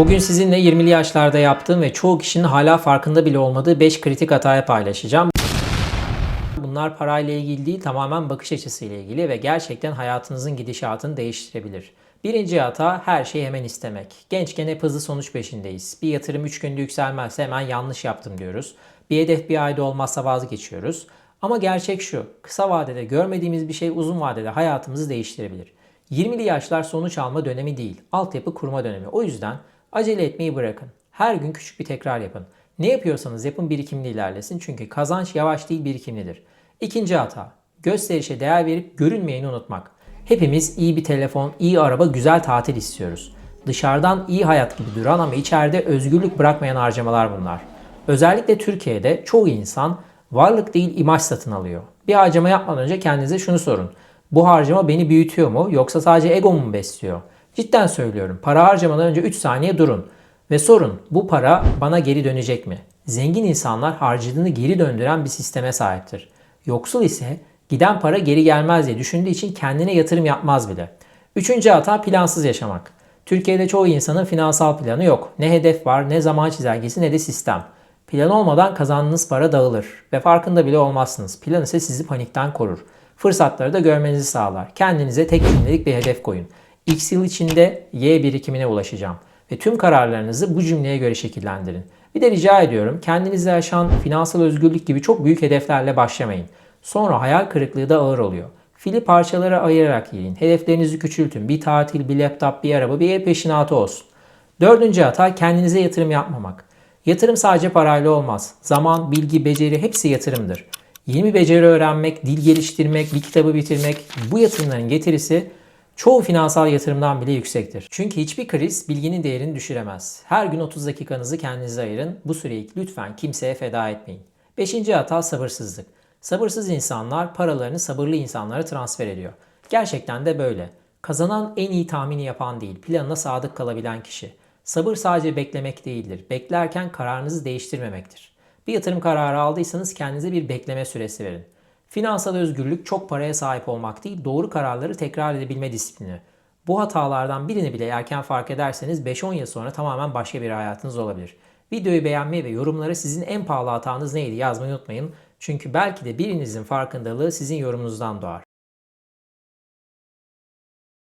Bugün sizinle 20'li yaşlarda yaptığım ve çoğu kişinin hala farkında bile olmadığı 5 kritik hatayı paylaşacağım. Bunlar parayla ilgili değil, tamamen bakış açısıyla ilgili ve gerçekten hayatınızın gidişatını değiştirebilir. Birinci hata her şeyi hemen istemek. Gençken hep hızlı sonuç peşindeyiz. Bir yatırım 3 günde yükselmezse hemen yanlış yaptım diyoruz. Bir hedef bir ayda olmazsa vazgeçiyoruz. Ama gerçek şu, kısa vadede görmediğimiz bir şey uzun vadede hayatımızı değiştirebilir. 20'li yaşlar sonuç alma dönemi değil, altyapı kurma dönemi. O yüzden acele etmeyi bırakın. Her gün küçük bir tekrar yapın. Ne yapıyorsanız yapın birikimli ilerlesin çünkü kazanç yavaş değil birikimlidir. İkinci hata, gösterişe değer verip görünmeyeni unutmak. Hepimiz iyi bir telefon, iyi araba, güzel tatil istiyoruz. Dışarıdan iyi hayat gibi duran ama içeride özgürlük bırakmayan harcamalar bunlar. Özellikle Türkiye'de çoğu insan varlık değil imaj satın alıyor. Bir harcama yapmadan önce kendinize şunu sorun. Bu harcama beni büyütüyor mu yoksa sadece egomu mu besliyor? Cidden söylüyorum. Para harcamadan önce 3 saniye durun ve sorun bu para bana geri dönecek mi? Zengin insanlar harcadığını geri döndüren bir sisteme sahiptir. Yoksul ise giden para geri gelmez diye düşündüğü için kendine yatırım yapmaz bile. Üçüncü hata plansız yaşamak. Türkiye'de çoğu insanın finansal planı yok. Ne hedef var, ne zaman çizelgesi, ne de sistem. Plan olmadan kazandığınız para dağılır ve farkında bile olmazsınız. Plan ise sizi panikten korur. Fırsatları da görmenizi sağlar. Kendinize tek cümlelik bir hedef koyun. X yıl içinde Y birikimine ulaşacağım. Ve tüm kararlarınızı bu cümleye göre şekillendirin. Bir de rica ediyorum kendinize yaşan finansal özgürlük gibi çok büyük hedeflerle başlamayın. Sonra hayal kırıklığı da ağır oluyor. Fili parçalara ayırarak yiyin. Hedeflerinizi küçültün. Bir tatil, bir laptop, bir araba, bir ev peşinatı olsun. Dördüncü hata kendinize yatırım yapmamak. Yatırım sadece parayla olmaz. Zaman, bilgi, beceri hepsi yatırımdır. Yeni bir beceri öğrenmek, dil geliştirmek, bir kitabı bitirmek bu yatırımların getirisi çoğu finansal yatırımdan bile yüksektir. Çünkü hiçbir kriz bilginin değerini düşüremez. Her gün 30 dakikanızı kendinize ayırın. Bu süreyi lütfen kimseye feda etmeyin. Beşinci hata sabırsızlık. Sabırsız insanlar paralarını sabırlı insanlara transfer ediyor. Gerçekten de böyle. Kazanan en iyi tahmini yapan değil, planına sadık kalabilen kişi. Sabır sadece beklemek değildir. Beklerken kararınızı değiştirmemektir. Bir yatırım kararı aldıysanız kendinize bir bekleme süresi verin. Finansal özgürlük çok paraya sahip olmak değil, doğru kararları tekrar edebilme disiplini. Bu hatalardan birini bile erken fark ederseniz 5-10 yıl sonra tamamen başka bir hayatınız olabilir. Videoyu beğenmeyi ve yorumlara sizin en pahalı hatanız neydi yazmayı unutmayın. Çünkü belki de birinizin farkındalığı sizin yorumunuzdan doğar.